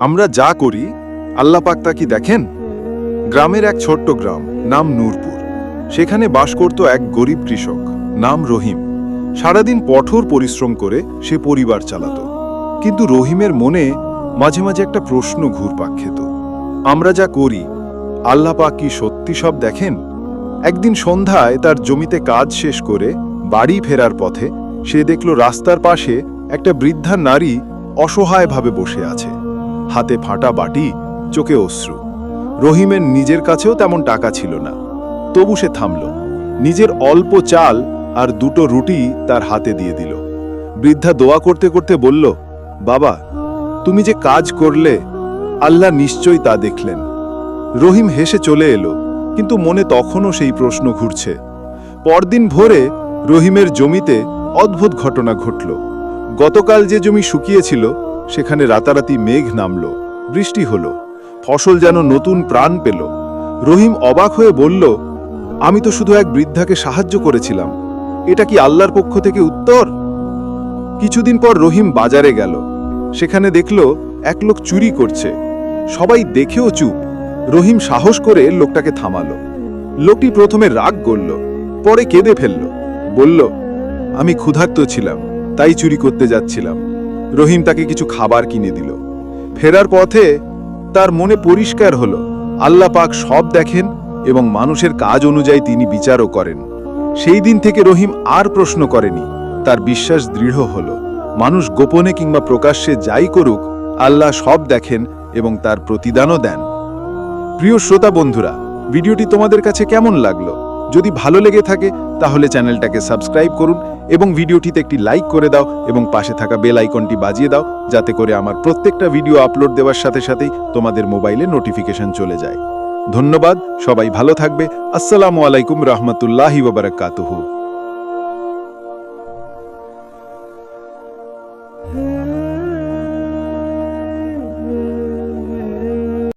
আমরা যা করি, আল্লাহ পাক তা কি দেখেন? গ্রামের এক ছোট্ট গ্রাম, নাম নূরপুর। সেখানে বাস করত এক গরিব কৃষক, নাম রহিম। সারাদিন কঠোর পরিশ্রম করে সে পরিবার চালাত। কিন্তু রহিমের মনে মাঝে মাঝে একটা প্রশ্ন ঘুরপাক খেত। আমরা যা করি, আল্লাহ পাক কি সত্যি সব দেখেন? একদিন সন্ধ্যায় তার জমিতে কাজ শেষ করে বাড়ি ফেরার পথে সে দেখল রাস্তার পাশে একটা বৃদ্ধা নারী অসহায়ভাবে বসে আছে। হাতে ফাটা বাটি, চোখে অশ্রু। রহিমের নিজের কাছেও তেমন টাকা ছিল না। তবু সে থামল। নিজের অল্প চাল আর দুটো রুটি তার হাতে দিয়ে দিল। বৃদ্ধা দোয়া করতে করতে বলল, বাবা, তুমি যে কাজ করলে, আল্লাহ নিশ্চয়ই তা দেখলেন। রহিম হেসে চলে এলো, কিন্তু মনে তখনও সেই প্রশ্ন ঘুরছে। পরদিন ভোরে রহিমের জমিতে অদ্ভুত ঘটনা ঘটল। গতকাল যে জমি শুকিয়েছিল সেখানে রাতারাতি মেঘ নামল, বৃষ্টি হল, ফসল যেন নতুন প্রাণ পেল। রহিম অবাক হয়ে বলল, আমি তো শুধু এক বৃদ্ধাকে সাহায্য করেছিলাম। এটা কি আল্লাহর পক্ষ থেকে উত্তর? কিছুদিন পর রহিম বাজারে গেল। সেখানে দেখল, এক লোক চুরি করছে। সবাই দেখেও চুপ। রহিম সাহস করে লোকটাকে থামালো। লোকটি প্রথমে রাগ করল, পরে কেঁদে ফেলল। বলল, আমি ক্ষুধার্ত ছিলাম, তাই চুরি করতে যাচ্ছিলাম। রহিম তাকে কিছু খাবার কিনে দিল। ফেরার পথে তার মনে পরিষ্কার হলো, আল্লাহ পাক সব দেখেন এবং মানুষের কাজ অনুযায়ী তিনি বিচারও করেন। সেই দিন থেকে রহিম আর প্রশ্ন করেনি, তার বিশ্বাস দৃঢ় হল। মানুষ গোপনে কিংবা প্রকাশ্যে যাই করুক, আল্লাহ সব দেখেন এবং তার প্রতিদানও দেন। প্রিয় শ্রোতা বন্ধুরা, ভিডিওটি তোমাদের কাছে কেমন লাগল? যদি ভালো লেগে থাকে, তাহলে চ্যানেলটাকে সাবস্ক্রাইব করুন এবং ভিডিওটিতে একটি লাইক করে দাও এবং পাশে থাকা বেল আইকনটি বাজিয়ে দাও, যাতে করে আমার প্রত্যেকটা ভিডিও আপলোড দেওয়ার সাথে সাথেই তোমাদের মোবাইলে নোটিফিকেশন চলে যায়। ধন্যবাদ, সবাই ভালো থাকবে। আসসালামু আলাইকুম, রহমতুল্লাহি ওবরাকাতুহু